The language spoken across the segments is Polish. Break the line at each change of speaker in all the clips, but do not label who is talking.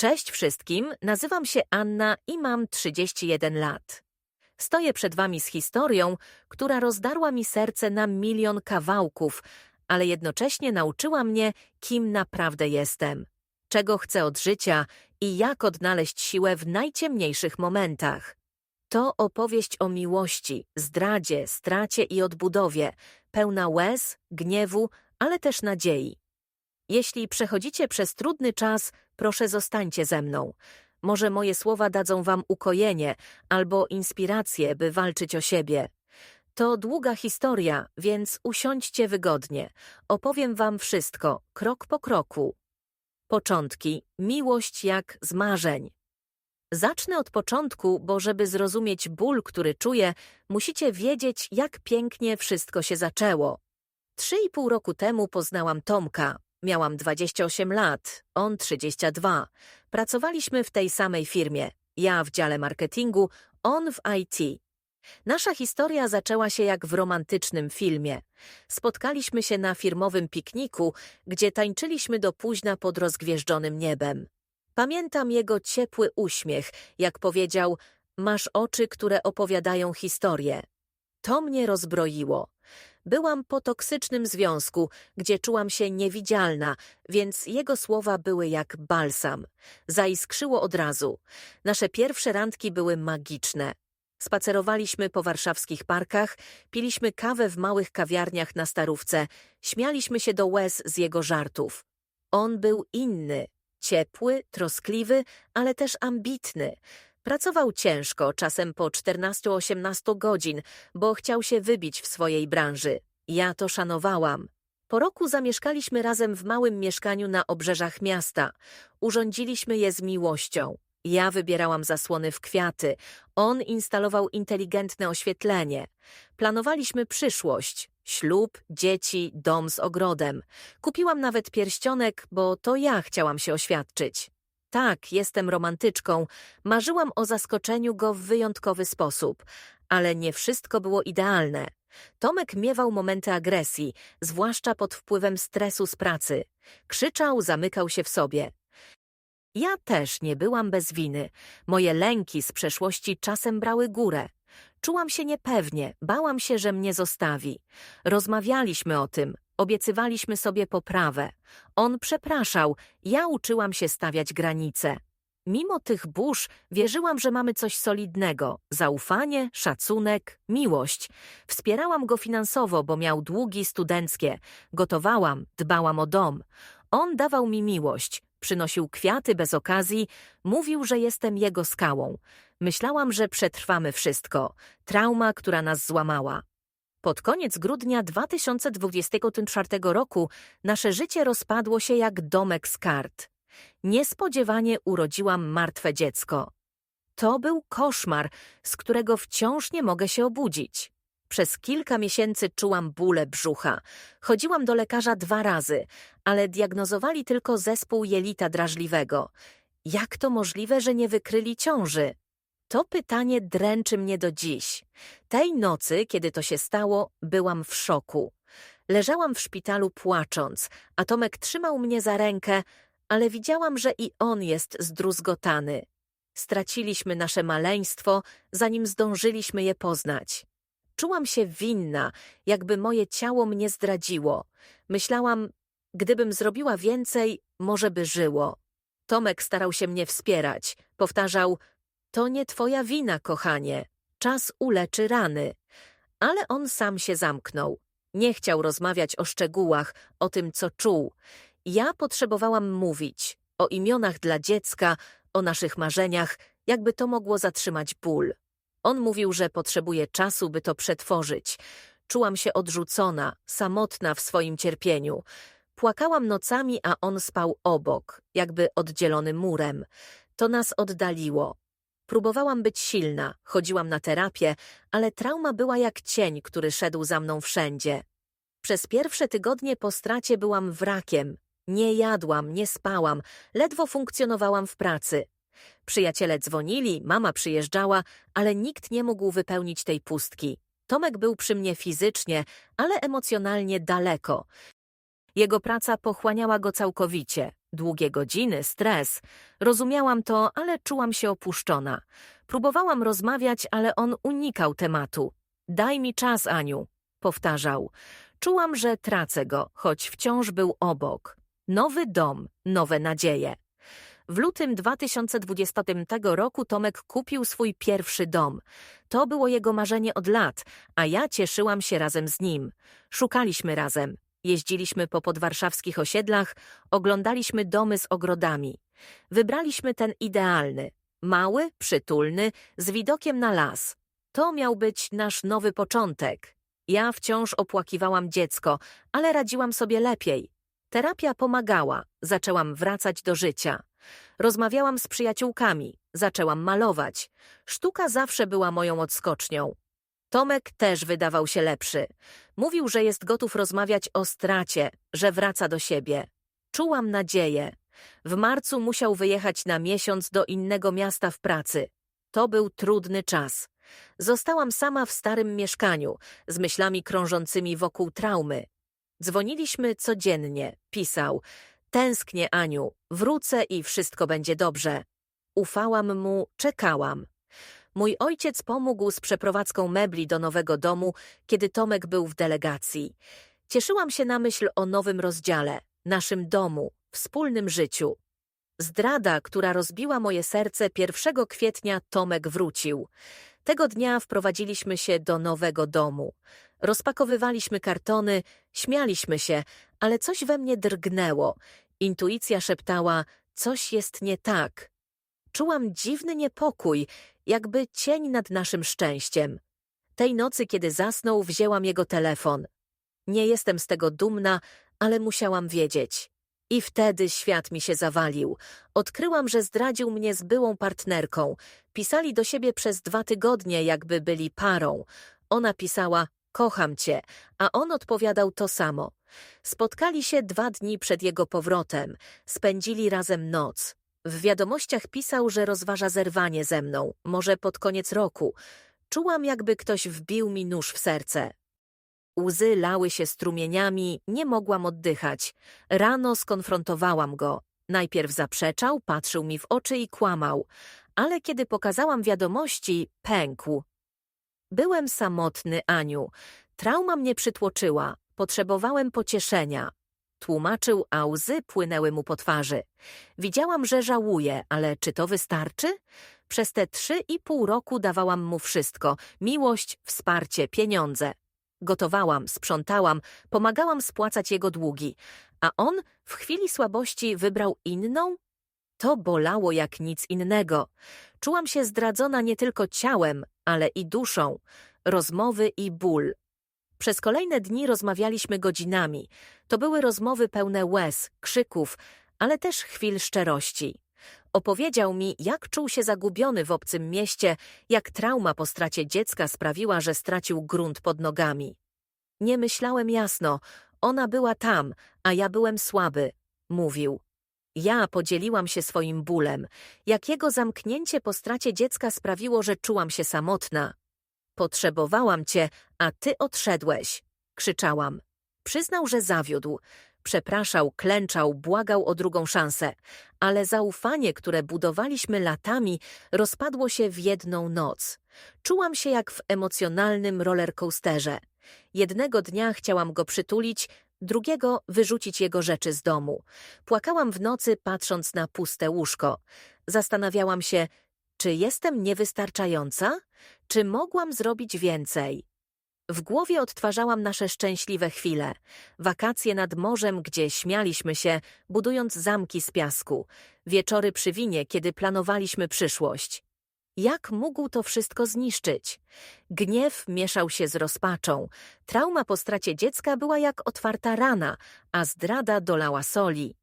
Cześć wszystkim, nazywam się Anna i mam 31 lat. Stoję przed wami z historią, która rozdarła mi serce na milion kawałków, ale jednocześnie nauczyła mnie, kim naprawdę jestem, czego chcę od życia i jak odnaleźć siłę w najciemniejszych momentach. To opowieść o miłości, zdradzie, stracie i odbudowie, pełna łez, gniewu, ale też nadziei. Jeśli przechodzicie przez trudny czas, proszę zostańcie ze mną. Może moje słowa dadzą wam ukojenie albo inspirację, by walczyć o siebie. To długa historia, więc usiądźcie wygodnie. Opowiem wam wszystko, krok po kroku. Początki. Miłość jak z marzeń. Zacznę od początku, bo żeby zrozumieć ból, który czuję, musicie wiedzieć, jak pięknie wszystko się zaczęło. Trzy i pół roku temu poznałam Tomka. Miałam 28 lat, on 32. Pracowaliśmy w tej samej firmie. Ja w dziale marketingu, on w IT. Nasza historia zaczęła się jak w romantycznym filmie. Spotkaliśmy się na firmowym pikniku, gdzie tańczyliśmy do późna pod rozgwieżdżonym niebem. Pamiętam jego ciepły uśmiech, jak powiedział: Masz oczy, które opowiadają historię. To mnie rozbroiło. Byłam po toksycznym związku, gdzie czułam się niewidzialna, więc jego słowa były jak balsam. Zaiskrzyło od razu. Nasze pierwsze randki były magiczne. Spacerowaliśmy po warszawskich parkach, piliśmy kawę w małych kawiarniach na Starówce, śmialiśmy się do łez z jego żartów. On był inny, ciepły, troskliwy, ale też ambitny. Pracował ciężko, czasem po 14-18 godzin, bo chciał się wybić w swojej branży. Ja to szanowałam. Po roku zamieszkaliśmy razem w małym mieszkaniu na obrzeżach miasta. Urządziliśmy je z miłością. Ja wybierałam zasłony w kwiaty, on instalował inteligentne oświetlenie. Planowaliśmy przyszłość, ślub, dzieci, dom z ogrodem. Kupiłam nawet pierścionek, bo to ja chciałam się oświadczyć. Tak, jestem romantyczką. Marzyłam o zaskoczeniu go w wyjątkowy sposób, ale nie wszystko było idealne. Tomek miewał momenty agresji, zwłaszcza pod wpływem stresu z pracy. Krzyczał, zamykał się w sobie. Ja też nie byłam bez winy. Moje lęki z przeszłości czasem brały górę. Czułam się niepewnie, bałam się, że mnie zostawi. Rozmawialiśmy o tym, obiecywaliśmy sobie poprawę. On przepraszał, ja uczyłam się stawiać granice. Mimo tych burz wierzyłam, że mamy coś solidnego zaufanie, szacunek, miłość. Wspierałam go finansowo, bo miał długi studenckie. Gotowałam, dbałam o dom. On dawał mi miłość, przynosił kwiaty bez okazji, mówił, że jestem jego skałą. Myślałam, że przetrwamy wszystko. Trauma, która nas złamała. Pod koniec grudnia 2024 roku nasze życie rozpadło się jak domek z kart. Niespodziewanie urodziłam martwe dziecko. To był koszmar, z którego wciąż nie mogę się obudzić. Przez kilka miesięcy czułam bóle brzucha. Chodziłam do lekarza dwa razy, ale diagnozowali tylko zespół jelita drażliwego. Jak to możliwe, że nie wykryli ciąży? To pytanie dręczy mnie do dziś. Tej nocy, kiedy to się stało, byłam w szoku. Leżałam w szpitalu płacząc, a Tomek trzymał mnie za rękę, ale widziałam, że i on jest zdruzgotany. Straciliśmy nasze maleństwo, zanim zdążyliśmy je poznać. Czułam się winna, jakby moje ciało mnie zdradziło. Myślałam, gdybym zrobiła więcej, może by żyło. Tomek starał się mnie wspierać. Powtarzał, to nie twoja wina, kochanie. Czas uleczy rany. Ale on sam się zamknął. Nie chciał rozmawiać o szczegółach, o tym, co czuł. Ja potrzebowałam mówić o imionach dla dziecka, o naszych marzeniach, jakby to mogło zatrzymać ból. On mówił, że potrzebuje czasu, by to przetworzyć. Czułam się odrzucona, samotna w swoim cierpieniu. Płakałam nocami, a on spał obok, jakby oddzielony murem. To nas oddaliło. Próbowałam być silna, chodziłam na terapię, ale trauma była jak cień, który szedł za mną wszędzie. Przez pierwsze tygodnie po stracie byłam wrakiem. Nie jadłam, nie spałam, ledwo funkcjonowałam w pracy. Przyjaciele dzwonili, mama przyjeżdżała, ale nikt nie mógł wypełnić tej pustki. Tomek był przy mnie fizycznie, ale emocjonalnie daleko. Jego praca pochłaniała go całkowicie. Długie godziny, stres. Rozumiałam to, ale czułam się opuszczona. Próbowałam rozmawiać, ale on unikał tematu. Daj mi czas, Aniu, powtarzał. Czułam, że tracę go, choć wciąż był obok. Nowy dom, nowe nadzieje. W lutym 2020 roku Tomek kupił swój pierwszy dom. To było jego marzenie od lat, a ja cieszyłam się razem z nim. Szukaliśmy razem. Jeździliśmy po podwarszawskich osiedlach, oglądaliśmy domy z ogrodami. Wybraliśmy ten idealny, mały, przytulny, z widokiem na las. To miał być nasz nowy początek. Ja wciąż opłakiwałam dziecko, ale radziłam sobie lepiej. Terapia pomagała, zaczęłam wracać do życia. Rozmawiałam z przyjaciółkami, zaczęłam malować. Sztuka zawsze była moją odskocznią. Tomek też wydawał się lepszy. Mówił, że jest gotów rozmawiać o stracie, że wraca do siebie. Czułam nadzieję. W marcu musiał wyjechać na miesiąc do innego miasta w pracy. To był trudny czas. Zostałam sama w starym mieszkaniu, z myślami krążącymi wokół traumy. Dzwoniliśmy codziennie, pisał. Tęsknię, Aniu, wrócę i wszystko będzie dobrze. Ufałam mu, czekałam. Mój ojciec pomógł z przeprowadzką mebli do nowego domu, kiedy Tomek był w delegacji. Cieszyłam się na myśl o nowym rozdziale, naszym domu, wspólnym życiu. Zdrada, która rozbiła moje serce 1 kwietnia, Tomek wrócił. Tego dnia wprowadziliśmy się do nowego domu. Rozpakowywaliśmy kartony, śmialiśmy się, ale coś we mnie drgnęło. Intuicja szeptała, coś jest nie tak. Czułam dziwny niepokój, jakby cień nad naszym szczęściem. Tej nocy, kiedy zasnął, wzięłam jego telefon. Nie jestem z tego dumna, ale musiałam wiedzieć. I wtedy świat mi się zawalił. Odkryłam, że zdradził mnie z byłą partnerką. Pisali do siebie przez dwa tygodnie, jakby byli parą. Ona pisała, kocham cię, a on odpowiadał to samo. Spotkali się dwa dni przed jego powrotem. Spędzili razem noc. W wiadomościach pisał, że rozważa zerwanie ze mną, może pod koniec roku. Czułam, jakby ktoś wbił mi nóż w serce. Łzy lały się strumieniami, nie mogłam oddychać. Rano skonfrontowałam go. Najpierw zaprzeczał, patrzył mi w oczy i kłamał, ale kiedy pokazałam wiadomości, pękł. Byłem samotny, Aniu. Trauma mnie przytłoczyła. Potrzebowałem pocieszenia. Tłumaczył, a łzy płynęły mu po twarzy. Widziałam, że żałuje, ale czy to wystarczy? Przez te trzy i pół roku dawałam mu wszystko. Miłość, wsparcie, pieniądze. Gotowałam, sprzątałam, pomagałam spłacać jego długi. A on w chwili słabości wybrał inną? To bolało jak nic innego. Czułam się zdradzona nie tylko ciałem, ale i duszą. Rozmowy i ból. Przez kolejne dni rozmawialiśmy godzinami. To były rozmowy pełne łez, krzyków, ale też chwil szczerości. Opowiedział mi, jak czuł się zagubiony w obcym mieście, jak trauma po stracie dziecka sprawiła, że stracił grunt pod nogami. Nie myślałem jasno, ona była tam, a ja byłem słaby, mówił. Ja podzieliłam się swoim bólem, jak jego zamknięcie po stracie dziecka sprawiło, że czułam się samotna. Potrzebowałam cię, a ty odszedłeś, krzyczałam. Przyznał, że zawiódł. Przepraszał, klęczał, błagał o drugą szansę, ale zaufanie, które budowaliśmy latami, rozpadło się w jedną noc. Czułam się jak w emocjonalnym rollercoasterze. Jednego dnia chciałam go przytulić, drugiego wyrzucić jego rzeczy z domu. Płakałam w nocy, patrząc na puste łóżko. Zastanawiałam się, czy jestem niewystarczająca? Czy mogłam zrobić więcej? W głowie odtwarzałam nasze szczęśliwe chwile. Wakacje nad morzem, gdzie śmialiśmy się, budując zamki z piasku. Wieczory przy winie, kiedy planowaliśmy przyszłość. Jak mógł to wszystko zniszczyć? Gniew mieszał się z rozpaczą. Trauma po stracie dziecka była jak otwarta rana, a zdrada dolała soli.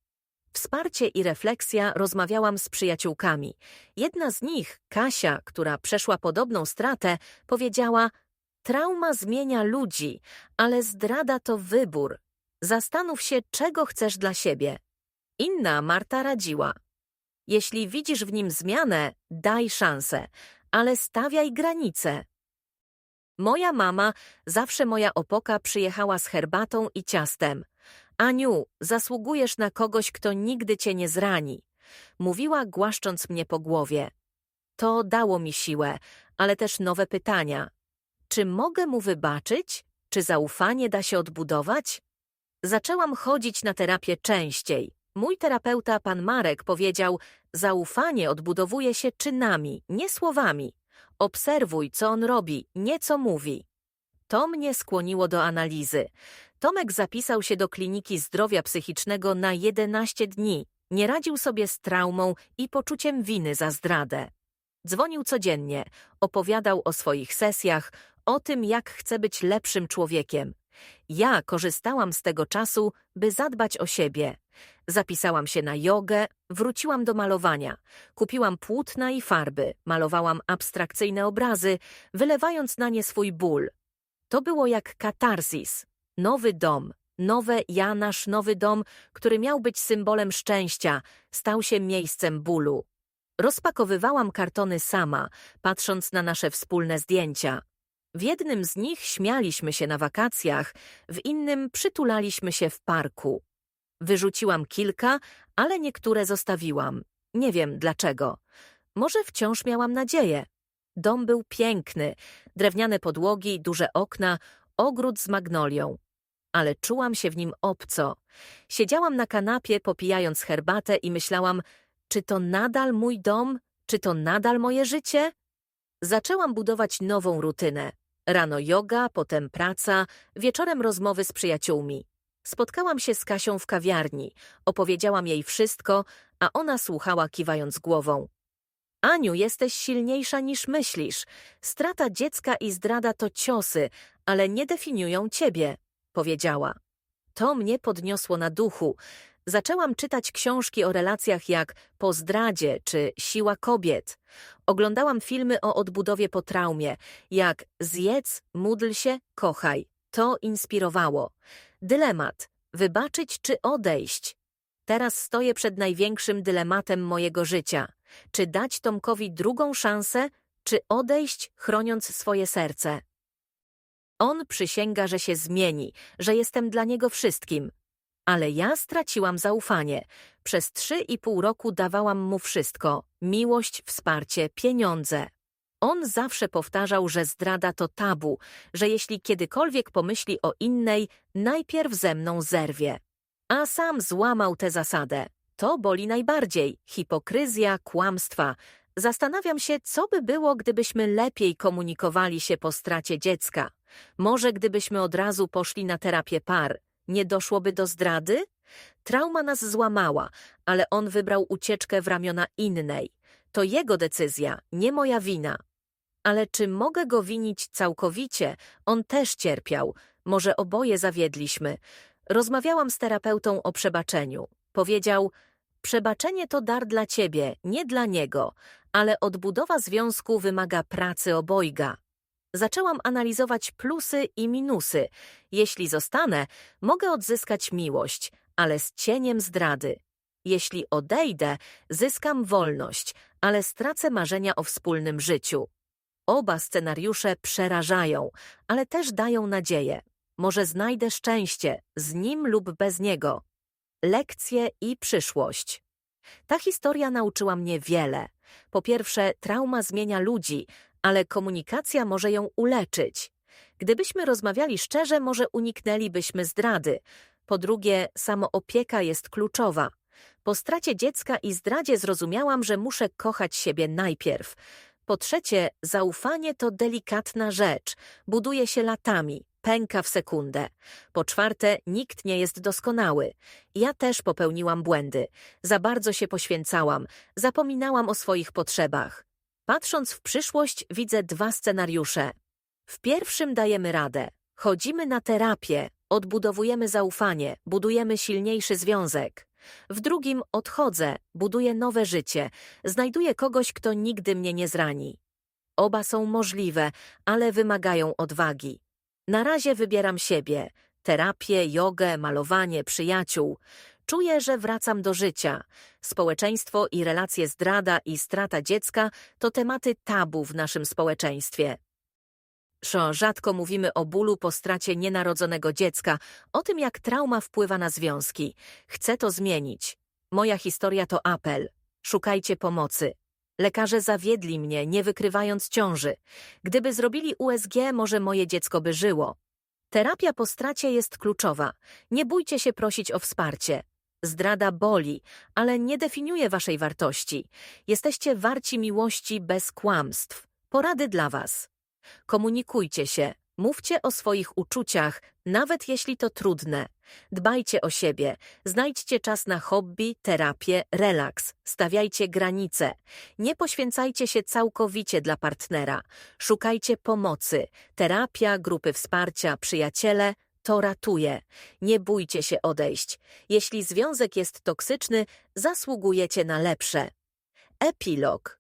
Wsparcie i refleksja rozmawiałam z przyjaciółkami. Jedna z nich, Kasia, która przeszła podobną stratę, powiedziała: Trauma zmienia ludzi, ale zdrada to wybór. Zastanów się, czego chcesz dla siebie. Inna Marta radziła: Jeśli widzisz w nim zmianę, daj szansę, ale stawiaj granice. Moja mama, zawsze moja opoka, przyjechała z herbatą i ciastem. Aniu, zasługujesz na kogoś, kto nigdy cię nie zrani. Mówiła, głaszcząc mnie po głowie. To dało mi siłę, ale też nowe pytania. Czy mogę mu wybaczyć? Czy zaufanie da się odbudować? Zaczęłam chodzić na terapię częściej. Mój terapeuta, pan Marek, powiedział: Zaufanie odbudowuje się czynami, nie słowami. Obserwuj, co on robi, nie co mówi. To mnie skłoniło do analizy. Tomek zapisał się do kliniki zdrowia psychicznego na 11 dni. Nie radził sobie z traumą i poczuciem winy za zdradę. Dzwonił codziennie, opowiadał o swoich sesjach, o tym, jak chce być lepszym człowiekiem. Ja korzystałam z tego czasu, by zadbać o siebie. Zapisałam się na jogę, wróciłam do malowania. Kupiłam płótna i farby, malowałam abstrakcyjne obrazy, wylewając na nie swój ból. To było jak katarzis. Nowy dom, nowe ja, nasz nowy dom, który miał być symbolem szczęścia, stał się miejscem bólu. Rozpakowywałam kartony sama, patrząc na nasze wspólne zdjęcia. W jednym z nich śmialiśmy się na wakacjach, w innym przytulaliśmy się w parku. Wyrzuciłam kilka, ale niektóre zostawiłam. Nie wiem dlaczego. Może wciąż miałam nadzieję. Dom był piękny, drewniane podłogi, duże okna, ogród z magnolią. Ale czułam się w nim obco. Siedziałam na kanapie, popijając herbatę i myślałam, czy to nadal mój dom? Czy to nadal moje życie? Zaczęłam budować nową rutynę. Rano yoga, potem praca, wieczorem rozmowy z przyjaciółmi. Spotkałam się z Kasią w kawiarni, opowiedziałam jej wszystko, a ona słuchała kiwając głową. Aniu, jesteś silniejsza niż myślisz. Strata dziecka i zdrada to ciosy, ale nie definiują ciebie, powiedziała. To mnie podniosło na duchu. Zaczęłam czytać książki o relacjach jak Po zdradzie czy Siła kobiet. Oglądałam filmy o odbudowie po traumie, jak Zjedz, módl się, kochaj. To inspirowało. Dylemat: wybaczyć czy odejść? Teraz stoję przed największym dylematem mojego życia. Czy dać Tomkowi drugą szansę, czy odejść, chroniąc swoje serce? On przysięga, że się zmieni, że jestem dla niego wszystkim. Ale ja straciłam zaufanie. Przez trzy i pół roku dawałam mu wszystko miłość, wsparcie, pieniądze. On zawsze powtarzał, że zdrada to tabu, że jeśli kiedykolwiek pomyśli o innej, najpierw ze mną zerwie. A sam złamał tę zasadę. To boli najbardziej hipokryzja, kłamstwa. Zastanawiam się, co by było, gdybyśmy lepiej komunikowali się po stracie dziecka. Może gdybyśmy od razu poszli na terapię par, nie doszłoby do zdrady? Trauma nas złamała, ale on wybrał ucieczkę w ramiona innej. To jego decyzja, nie moja wina. Ale czy mogę go winić całkowicie? On też cierpiał. Może oboje zawiedliśmy. Rozmawiałam z terapeutą o przebaczeniu. Powiedział: Przebaczenie to dar dla ciebie, nie dla niego, ale odbudowa związku wymaga pracy obojga. Zaczęłam analizować plusy i minusy. Jeśli zostanę, mogę odzyskać miłość, ale z cieniem zdrady. Jeśli odejdę, zyskam wolność, ale stracę marzenia o wspólnym życiu. Oba scenariusze przerażają, ale też dają nadzieję. Może znajdę szczęście, z nim lub bez niego. Lekcje i przyszłość. Ta historia nauczyła mnie wiele. Po pierwsze, trauma zmienia ludzi, ale komunikacja może ją uleczyć. Gdybyśmy rozmawiali szczerze, może uniknęlibyśmy zdrady. Po drugie, samoopieka jest kluczowa. Po stracie dziecka i zdradzie zrozumiałam, że muszę kochać siebie najpierw. Po trzecie, zaufanie to delikatna rzecz, buduje się latami, pęka w sekundę. Po czwarte, nikt nie jest doskonały. Ja też popełniłam błędy. Za bardzo się poświęcałam, zapominałam o swoich potrzebach. Patrząc w przyszłość, widzę dwa scenariusze. W pierwszym dajemy radę. Chodzimy na terapię, odbudowujemy zaufanie, budujemy silniejszy związek. W drugim odchodzę, buduję nowe życie, znajduję kogoś, kto nigdy mnie nie zrani. Oba są możliwe, ale wymagają odwagi. Na razie wybieram siebie, terapię, jogę, malowanie, przyjaciół. Czuję, że wracam do życia. Społeczeństwo i relacje zdrada i strata dziecka to tematy tabu w naszym społeczeństwie. Szo, rzadko mówimy o bólu po stracie nienarodzonego dziecka, o tym jak trauma wpływa na związki. Chcę to zmienić. Moja historia to apel. Szukajcie pomocy. Lekarze zawiedli mnie, nie wykrywając ciąży. Gdyby zrobili USG, może moje dziecko by żyło. Terapia po stracie jest kluczowa. Nie bójcie się prosić o wsparcie. Zdrada boli, ale nie definiuje waszej wartości. Jesteście warci miłości bez kłamstw. Porady dla was. Komunikujcie się, mówcie o swoich uczuciach, nawet jeśli to trudne. Dbajcie o siebie, znajdźcie czas na hobby, terapię, relaks, stawiajcie granice. Nie poświęcajcie się całkowicie dla partnera. Szukajcie pomocy. Terapia, grupy wsparcia, przyjaciele to ratuje. Nie bójcie się odejść. Jeśli związek jest toksyczny, zasługujecie na lepsze. Epilog.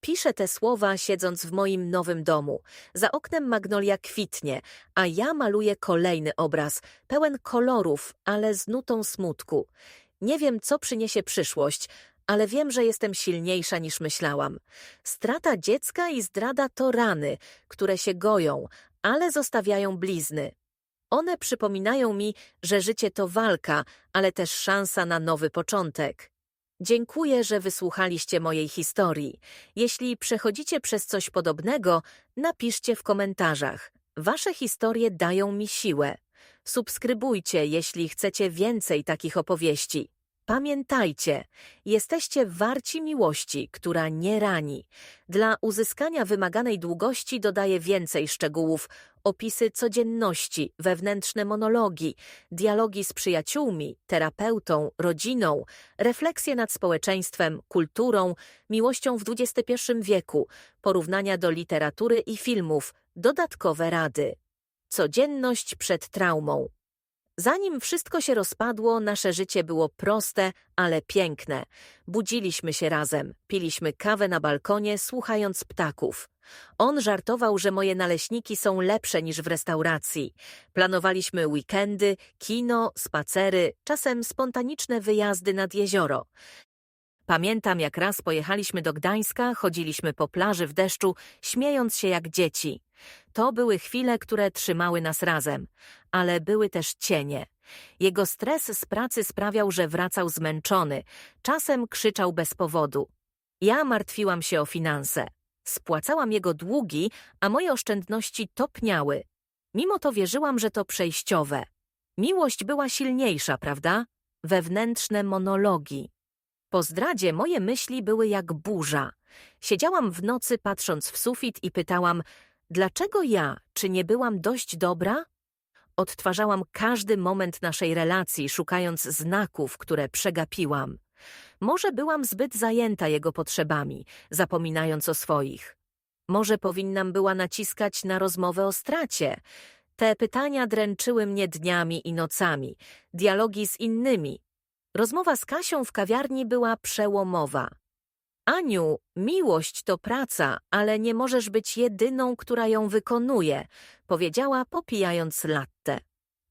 Piszę te słowa siedząc w moim nowym domu. Za oknem magnolia kwitnie, a ja maluję kolejny obraz, pełen kolorów, ale z nutą smutku. Nie wiem, co przyniesie przyszłość, ale wiem, że jestem silniejsza niż myślałam. Strata dziecka i zdrada to rany, które się goją, ale zostawiają blizny. One przypominają mi, że życie to walka, ale też szansa na nowy początek. Dziękuję, że wysłuchaliście mojej historii. Jeśli przechodzicie przez coś podobnego, napiszcie w komentarzach. Wasze historie dają mi siłę. Subskrybujcie, jeśli chcecie więcej takich opowieści. Pamiętajcie, jesteście warci miłości, która nie rani. Dla uzyskania wymaganej długości dodaję więcej szczegółów, opisy codzienności, wewnętrzne monologi, dialogi z przyjaciółmi, terapeutą, rodziną, refleksje nad społeczeństwem, kulturą, miłością w XXI wieku, porównania do literatury i filmów, dodatkowe rady. Codzienność przed traumą. Zanim wszystko się rozpadło, nasze życie było proste, ale piękne. Budziliśmy się razem, piliśmy kawę na balkonie, słuchając ptaków. On żartował, że moje naleśniki są lepsze niż w restauracji. Planowaliśmy weekendy, kino, spacery, czasem spontaniczne wyjazdy nad jezioro. Pamiętam, jak raz pojechaliśmy do Gdańska, chodziliśmy po plaży w deszczu, śmiejąc się jak dzieci. To były chwile, które trzymały nas razem, ale były też cienie. Jego stres z pracy sprawiał, że wracał zmęczony, czasem krzyczał bez powodu. Ja martwiłam się o finanse. Spłacałam jego długi, a moje oszczędności topniały. Mimo to wierzyłam, że to przejściowe. Miłość była silniejsza, prawda? Wewnętrzne monologi. Po zdradzie moje myśli były jak burza. Siedziałam w nocy patrząc w sufit i pytałam, dlaczego ja, czy nie byłam dość dobra? Odtwarzałam każdy moment naszej relacji, szukając znaków, które przegapiłam. Może byłam zbyt zajęta jego potrzebami, zapominając o swoich. Może powinnam była naciskać na rozmowę o stracie. Te pytania dręczyły mnie dniami i nocami, dialogi z innymi. Rozmowa z Kasią w kawiarni była przełomowa. Aniu, miłość to praca, ale nie możesz być jedyną, która ją wykonuje, powiedziała popijając latte.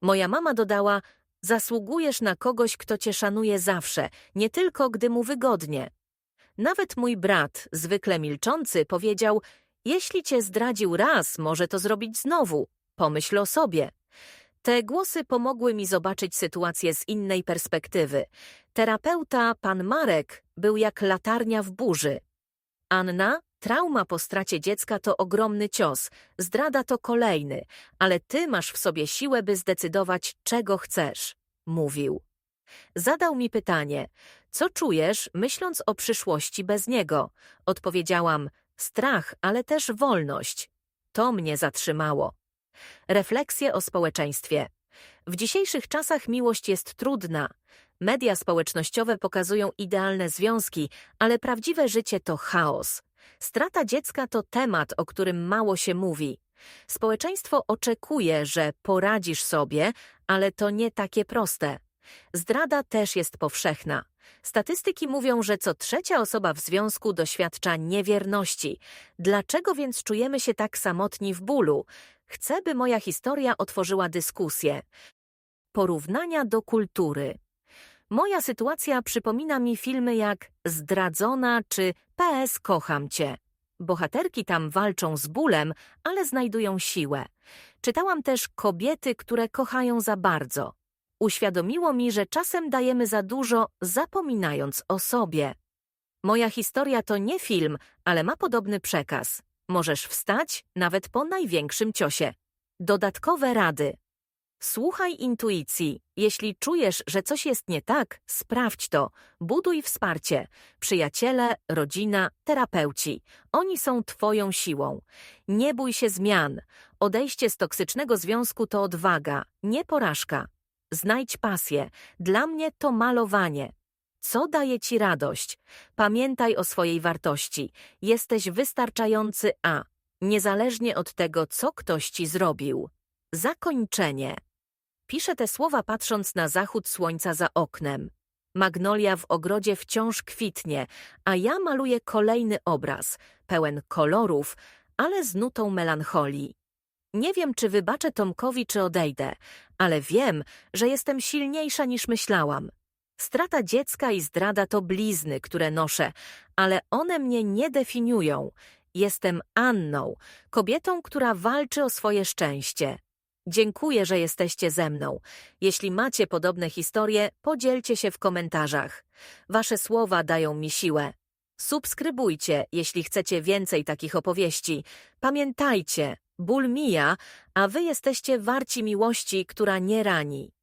Moja mama dodała, zasługujesz na kogoś, kto cię szanuje zawsze, nie tylko gdy mu wygodnie. Nawet mój brat, zwykle milczący, powiedział, jeśli cię zdradził raz, może to zrobić znowu. Pomyśl o sobie. Te głosy pomogły mi zobaczyć sytuację z innej perspektywy. Terapeuta, pan Marek, był jak latarnia w burzy. Anna, trauma po stracie dziecka to ogromny cios, zdrada to kolejny, ale ty masz w sobie siłę, by zdecydować, czego chcesz, mówił. Zadał mi pytanie, co czujesz, myśląc o przyszłości bez niego? Odpowiedziałam, strach, ale też wolność. To mnie zatrzymało. Refleksje o społeczeństwie. W dzisiejszych czasach miłość jest trudna. Media społecznościowe pokazują idealne związki, ale prawdziwe życie to chaos. Strata dziecka to temat, o którym mało się mówi. Społeczeństwo oczekuje, że poradzisz sobie, ale to nie takie proste. Zdrada też jest powszechna. Statystyki mówią, że co trzecia osoba w związku doświadcza niewierności. Dlaczego więc czujemy się tak samotni w bólu? Chcę, by moja historia otworzyła dyskusję. Porównania do kultury. Moja sytuacja przypomina mi filmy jak Zdradzona czy PS Kocham Cię. Bohaterki tam walczą z bólem, ale znajdują siłę. Czytałam też kobiety, które kochają za bardzo. Uświadomiło mi, że czasem dajemy za dużo, zapominając o sobie. Moja historia to nie film, ale ma podobny przekaz. Możesz wstać nawet po największym ciosie. Dodatkowe rady. Słuchaj intuicji. Jeśli czujesz, że coś jest nie tak, sprawdź to. Buduj wsparcie. Przyjaciele, rodzina, terapeuci. Oni są Twoją siłą. Nie bój się zmian. Odejście z toksycznego związku to odwaga, nie porażka. Znajdź pasję. Dla mnie to malowanie. Co daje Ci radość? Pamiętaj o swojej wartości. Jesteś wystarczający A, niezależnie od tego, co ktoś Ci zrobił. Zakończenie. Piszę te słowa patrząc na zachód słońca za oknem. Magnolia w ogrodzie wciąż kwitnie, a ja maluję kolejny obraz, pełen kolorów, ale z nutą melancholii. Nie wiem, czy wybaczę Tomkowi, czy odejdę, ale wiem, że jestem silniejsza niż myślałam. Strata dziecka i zdrada to blizny, które noszę, ale one mnie nie definiują. Jestem Anną, kobietą, która walczy o swoje szczęście. Dziękuję, że jesteście ze mną. Jeśli macie podobne historie, podzielcie się w komentarzach. Wasze słowa dają mi siłę. Subskrybujcie, jeśli chcecie więcej takich opowieści. Pamiętajcie, ból mija, a wy jesteście warci miłości, która nie rani.